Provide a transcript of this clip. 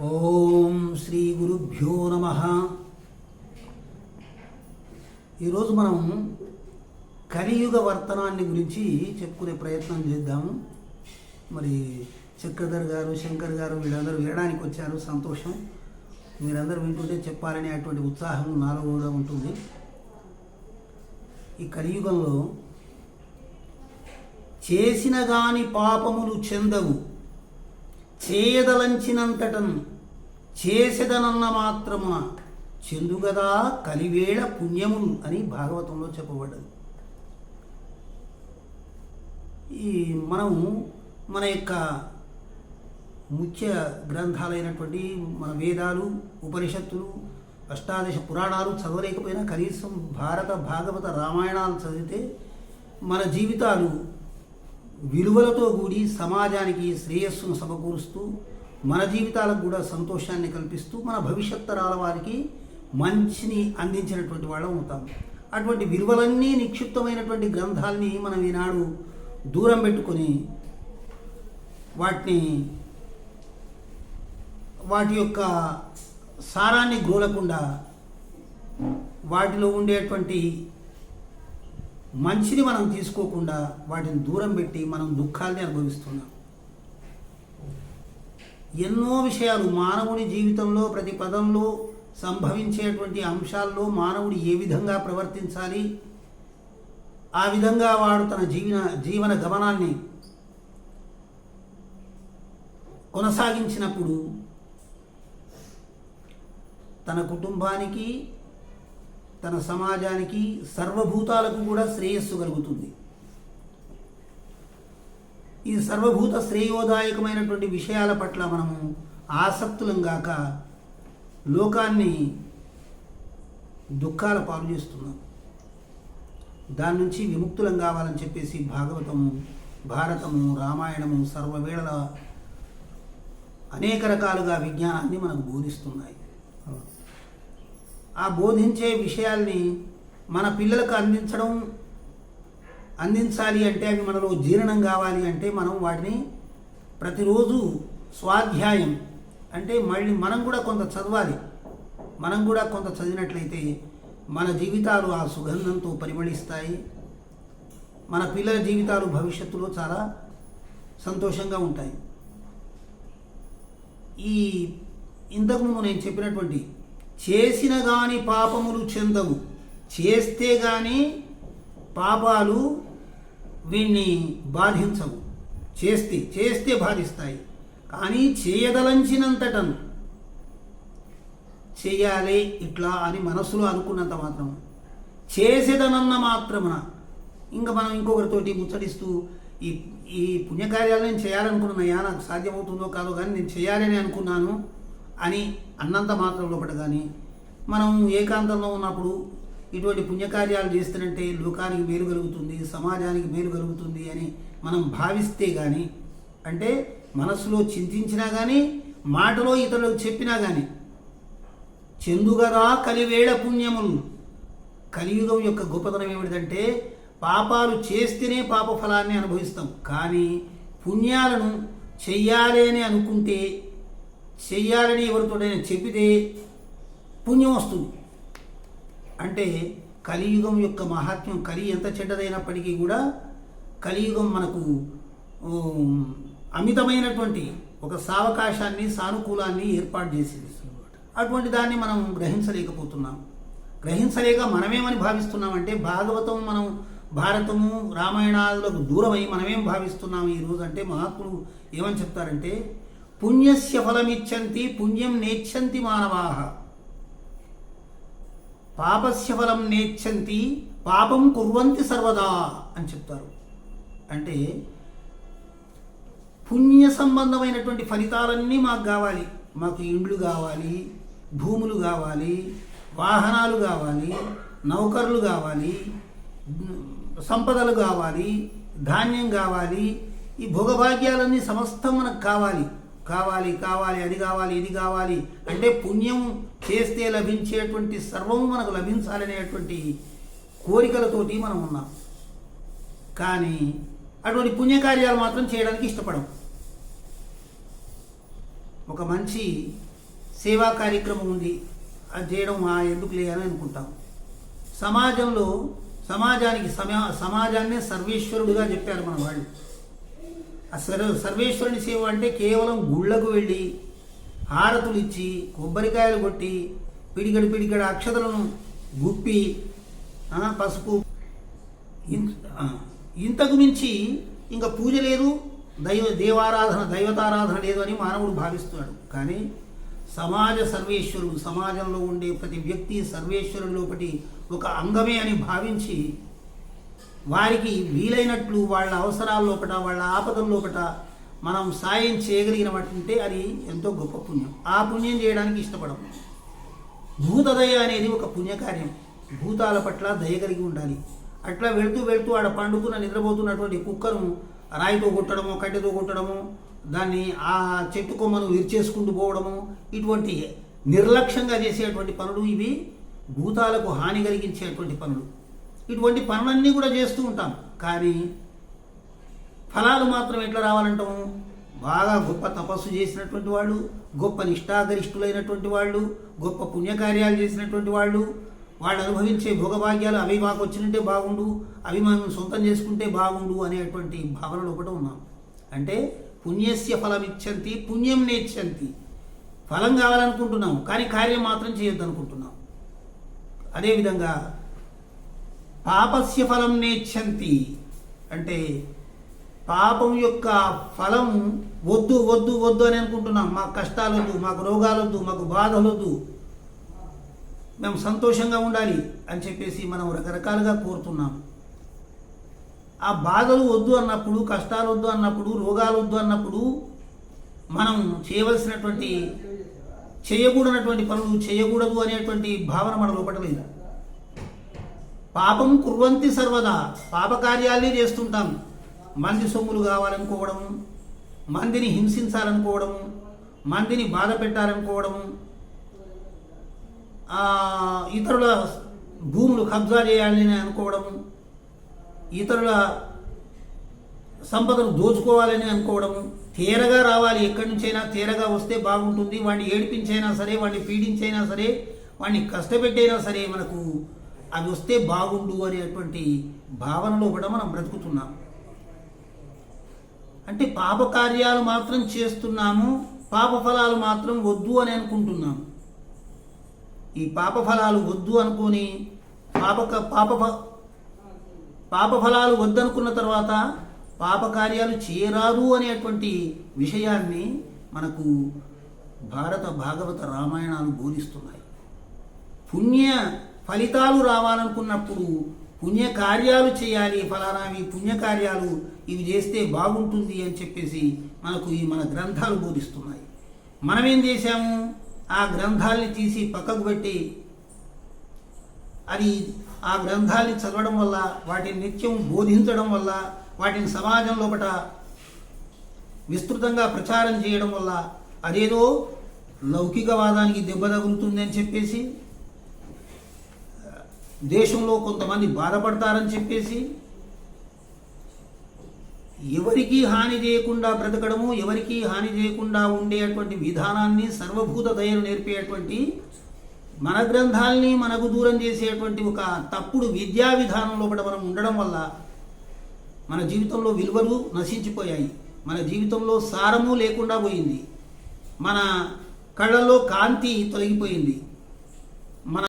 ఓం శ్రీ గురుభ్యో నమ. ఈరోజు మనం కలియుగ వర్తనాన్ని గురించి చెప్పుకునే ప్రయత్నం చేద్దాము. మరి చక్రధర్ గారు శంకర్ గారు వీళ్ళందరూ వినడానికి వచ్చారు. సంతోషం. మీరందరూ వింటుంటే చెప్పాలనే అటువంటి ఉత్సాహం నాలో కూడా ఉంటుంది. ఈ కలియుగంలో చేసిన గాని పాపములు చెందవు. చేయదలంచినంతటను చేసేదనన్న మాత్రమున చెందుగదా కలివేళ పుణ్యములు అని భాగవతంలో చెప్పబడ్డది. ఈ మనము మన యొక్క ముఖ్య గ్రంథాలైనటువంటి మన వేదాలు ఉపనిషత్తులు అష్టాదశ పురాణాలు చదవలేకపోయినా కనీసం భారత భాగవత రామాయణాలు చదివితే మన జీవితాలు విలువలతో కూడి సమాజానికి శ్రేయస్సును సమకూరుస్తూ మన జీవితాలకు కూడా సంతోషాన్ని కల్పిస్తూ మన భవిష్యత్ తరాల వారికి మంచిని అందించినటువంటి వాళ్ళం అవుతాం. అటువంటి విలువలన్నీ నిక్షిప్తమైనటువంటి గ్రంథాలని మనం ఈనాడు దూరం పెట్టుకొని వాటిని వాటి యొక్క సారాన్ని గోలకుండా వాటిలో ఉండేటువంటి మంచిని మనం తీసుకోకుండా వాటిని దూరం పెట్టి మనం దుఃఖాల్ని అనుభవిస్తున్నాం. ఎన్నో విషయాలు మానవుని జీవితంలో ప్రతి పదంలో సంభవించేటువంటి అంశాల్లో మానవుడు ఏ విధంగా ప్రవర్తించాలి ఆ విధంగా వాడు తన జీవన జీవన గమనాన్ని కొనసాగించినప్పుడు తన కుటుంబానికి తన సమాజానికి సర్వభూతాలకు కూడా శ్రేయస్సు కలుగుతుంది. ఈ సర్వభూత శ్రేయోదాయకమైనటువంటి విషయాల పట్ల మనము ఆసక్తులం గాక లోకాన్ని దుఃఖాల పాలు చేస్తున్నాం. దాని నుంచి విముక్తులం కావాలని చెప్పేసి భాగవతము భారతము రామాయణము సర్వవేళల అనేక రకాలుగా విజ్ఞానాన్ని మనకు బోధిస్తున్నాయి. ఆ బోధించే విషయాల్ని మన పిల్లలకు అందించడం అందించాలి అంటే అవి మనలో జీర్ణం కావాలి అంటే మనం వాటిని ప్రతిరోజు స్వాధ్యాయం అంటే మళ్ళీ మనం కూడా కొంత చదవాలి. మనం కూడా కొంత చదివినట్లయితే మన జీవితాలు ఆ సుగంధంతో పరిమళిస్తాయి. మన పిల్లల జీవితాలు భవిష్యత్తులో చాలా సంతోషంగా ఉంటాయి. ఈ ఇంతకుముందు నేను చెప్పినటువంటి చేసిన గాని పాపములు చెందవు. చేస్తే గాని పాపాలు వీణ్ణి బాధించవు. చేస్తే చేస్తే బాధిస్తాయి. కానీ చేయదలంచినంతటను చేయాలి ఇట్లా అని మనసులో అనుకున్నంత మాత్రం చేసేదనన్న మాత్రమున ఇంకా మనం ఇంకొకరితోటి ముచ్చటిస్తూ ఈ ఈ పుణ్యకార్యాలు నేను చేయాలనుకున్నాయా నాకు సాధ్యమవుతుందో కాదో కానీ నేను చేయాలని అనుకున్నాను. అని అన్నంత మాత్రం లోపల కానీ మనం ఏకాంతంలో ఉన్నప్పుడు ఇటువంటి పుణ్యకార్యాలు చేస్తున్నట్టే లోకానికి మేలు కలుగుతుంది సమాజానికి మేలు కలుగుతుంది అని మనం భావిస్తే కానీ అంటే మనసులో చింతించినా కానీ మాటలో ఇతరులకు చెప్పినా కానీ చెందుగదా కలివేళ పుణ్యములు. కలియుగం యొక్క గొప్పతనం ఏమిటంటే పాపాలు చేస్తేనే పాప ఫలాన్ని అనుభవిస్తాం. కానీ పుణ్యాలను చెయ్యాలి అని అనుకుంటే చెయ్యాలని ఎవరితోటైనా చెప్పితే పుణ్యం వస్తుంది. అంటే కలియుగం యొక్క మహాత్మ్యం కలి ఎంత చెడ్డదైనప్పటికీ కూడా కలియుగం మనకు అమితమైనటువంటి ఒక సావకాశాన్ని సానుకూలాన్ని ఏర్పాటు చేసింది అటువంటి దాన్ని మనం గ్రహించలేకపోతున్నాం. గ్రహించలేక మనమేమని భావిస్తున్నామంటే భాగవతం మనం భారతము రామాయణాలకు దూరమై మనమేం భావిస్తున్నాము ఈరోజు అంటే మహాత్ములు ఏమని చెప్తారంటే పుణ్యస్య ఫలమిచ్చంతి పుణ్యం నేచ్చంతి మానవాహ పాపస్య ఫలం నేచ్చంతి పాపం కుర్వంతి సర్వదా అని చెప్తారు. అంటే పుణ్య సంబంధమైనటువంటి ఫలితాలన్నీ మాకు కావాలి. మాకు ఇండ్లు కావాలి భూములు కావాలి వాహనాలు కావాలి నౌకర్లు కావాలి సంపదలు కావాలి ధాన్యం కావాలి ఈ భోగభాగ్యాలన్నీ సమస్తం మనకు కావాలి. కావాలి కావాలి అది కావాలి ఇది కావాలి అంటే పుణ్యం చేస్తే లభించేటువంటి సర్వము మనకు లభించాలనేటువంటి కోరికలతోటి మనం ఉన్నాం. కానీ అటువంటి పుణ్యకార్యాలు మాత్రం చేయడానికి ఇష్టపడం. ఒక మంచి సేవా కార్యక్రమం ఉంది. అది చేయడం ఆ ఎందుకు అని అనుకుంటాం. సమాజంలో సమాజానికి సమా సమాజాన్నే సర్వేశ్వరుడుగా చెప్పారు మన వాళ్ళు. అసలు సర్వ సర్వేశ్వరుని సేవ అంటే కేవలం గుళ్ళకు వెళ్ళి హారతులు ఇచ్చి కొబ్బరికాయలు కొట్టి పిడిగడి పిడిగడి అక్షతలను గుప్పి పసుపు. ఇన్- ఇంతకు మించి ఇంకా పూజ లేదు దైవ దేవారాధన దైవతారాధన లేదు అని మానవుడు భావిస్తున్నాడు. కానీ సమాజ సర్వేశ్వరుడు సమాజంలో ఉండే ప్రతి వ్యక్తి సర్వేశ్వరుడు లోపటి ఒక అంగమే అని భావించి వారికి వీలైనట్లు వాళ్ళ అవసరాల్లోపట వాళ్ళ ఆపదల్లోపట మనం సాయం చేయగలిగినట్టుంటే అది ఎంతో గొప్ప పుణ్యం. ఆ పుణ్యం చేయడానికి ఇష్టపడము. భూతదయ అనేది ఒక పుణ్యకార్యం. భూతాల పట్ల దయ కలిగి ఉండాలి. అట్లా వెళుతూ వెళుతూ ఆడ పండుకున్న నిద్రపోతున్నటువంటి కుక్కను రాయితో కొట్టడము కట్టెతో కొట్టడము దాన్ని ఆ చెట్టు కొమ్మను విరిచేసుకుంటూ పోవడము ఇటువంటి నిర్లక్ష్యంగా చేసేటువంటి పనులు ఇవి భూతాలకు హాని కలిగించేటువంటి పనులు. ఇటువంటి పనులన్నీ కూడా చేస్తూ ఉంటాం. కానీ ఫలాలు మాత్రం ఎట్లా రావాలంటాము బాగా గొప్ప తపస్సు చేసినటువంటి వాళ్ళు గొప్ప నిష్ఠాగరిష్ఠులైనటువంటి వాళ్ళు గొప్ప పుణ్యకార్యాలు చేసినటువంటి వాళ్ళు వాళ్ళు అనుభవించే భోగభాగ్యాలు అవి మాకు వచ్చినట్టే బాగుండు అవి మనం సొంతం చేసుకుంటే బాగుండు అనేటువంటి భావనలో ఒకటి ఉన్నాం. అంటే పుణ్యస్య ఫలం ఇచ్చంతి పుణ్యం నేర్చంతి ఫలం కావాలనుకుంటున్నాం కానీ కార్యం మాత్రం చేయొద్దు అనుకుంటున్నాం అదేవిధంగా పాపస్య ఫలం నేర్చంతి అంటే పాపం యొక్క ఫలం వద్దు వద్దు వద్దు అని అనుకుంటున్నాం. మాకు కష్టాలొద్దు మాకు రోగాలొద్దు మాకు బాధలొద్దు. మేము సంతోషంగా ఉండాలి అని చెప్పేసి మనం రకరకాలుగా కోరుతున్నాం. ఆ బాధలు వద్దు అన్నప్పుడు కష్టాలు వద్దు అన్నప్పుడు రోగాలు వద్దు అన్నప్పుడు మనం చేయవలసినటువంటి చేయకూడనటువంటి పనులు చేయకూడదు అనేటువంటి భావన మన లోపట లేదా. పాపం కుర్వంతి సర్వదా పాపకార్యాలనే చేస్తుంటాం. మంది సొమ్ములు కావాలనుకోవడము మందిని హింసించాలనుకోవడము మందిని బాధ పెట్టాలనుకోవడము ఇతరుల భూములు కబ్జా చేయాలని అనుకోవడము ఇతరుల సంపదను దోచుకోవాలని అనుకోవడము తీరగా రావాలి. ఎక్కడి నుంచైనా తీరగా వస్తే బాగుంటుంది. వాడిని ఏడిపించైనా సరే వాడిని పీడించైనా సరే వాడిని కష్టపెట్టైనా సరే మనకు అవి వస్తే బాగుండు అనేటువంటి భావనలో కూడా మనం బ్రతుకుతున్నాం. అంటే పాపకార్యాలు మాత్రం చేస్తున్నాము పాప ఫలాలు మాత్రం వద్దు అని అనుకుంటున్నాము ఈ పాప ఫలాలు వద్దు అనుకొని పాపక పాప ఫ- పాప ఫలాలు వద్దనుకున్న తర్వాత పాపకార్యాలు చేయరాదు అనేటువంటి విషయాన్ని మనకు భారత భాగవత రామాయణాలు బోధిస్తున్నాయి. పుణ్య ఫలితాలు రావాలనుకున్నప్పుడు పుణ్యకార్యాలు చేయాలి ఫలానావి పుణ్యకార్యాలు ఇవి చేస్తే బాగుంటుంది అని చెప్పేసి మనకు ఈ మన గ్రంథాలు బోధిస్తున్నాయి. మనం ఏం చేశాము? ఆ గ్రంథాల్ని తీసి పక్కకు పెట్టి అది ఆ గ్రంథాల్ని చదవడం వల్ల వాటిని నిత్యం బోధించడం వల్ల వాటిని సమాజంలో ఒకట విస్తృతంగా ప్రచారం చేయడం వల్ల అదేదో లౌకికవాదానికి దెబ్బ తగులుతుంది అని చెప్పేసి దేశంలో కొంతమంది బాధపడతారని చెప్పేసి ఎవరికి హాని చేయకుండా బ్రతకడము ఎవరికి హాని చేయకుండా ఉండేటువంటి విధానాన్ని సర్వభూత దయను నేర్పేటువంటి మన గ్రంథాల్ని మనకు దూరం చేసేటువంటి ఒక తప్పుడు విద్యా విధానంలో కూడా మనం ఉండడం వల్ల మన జీవితంలో విలువలు నశించిపోయాయి. మన జీవితంలో సారము లేకుండా పోయింది. మన కళ్ళల్లో కాంతి తొలగిపోయింది. మన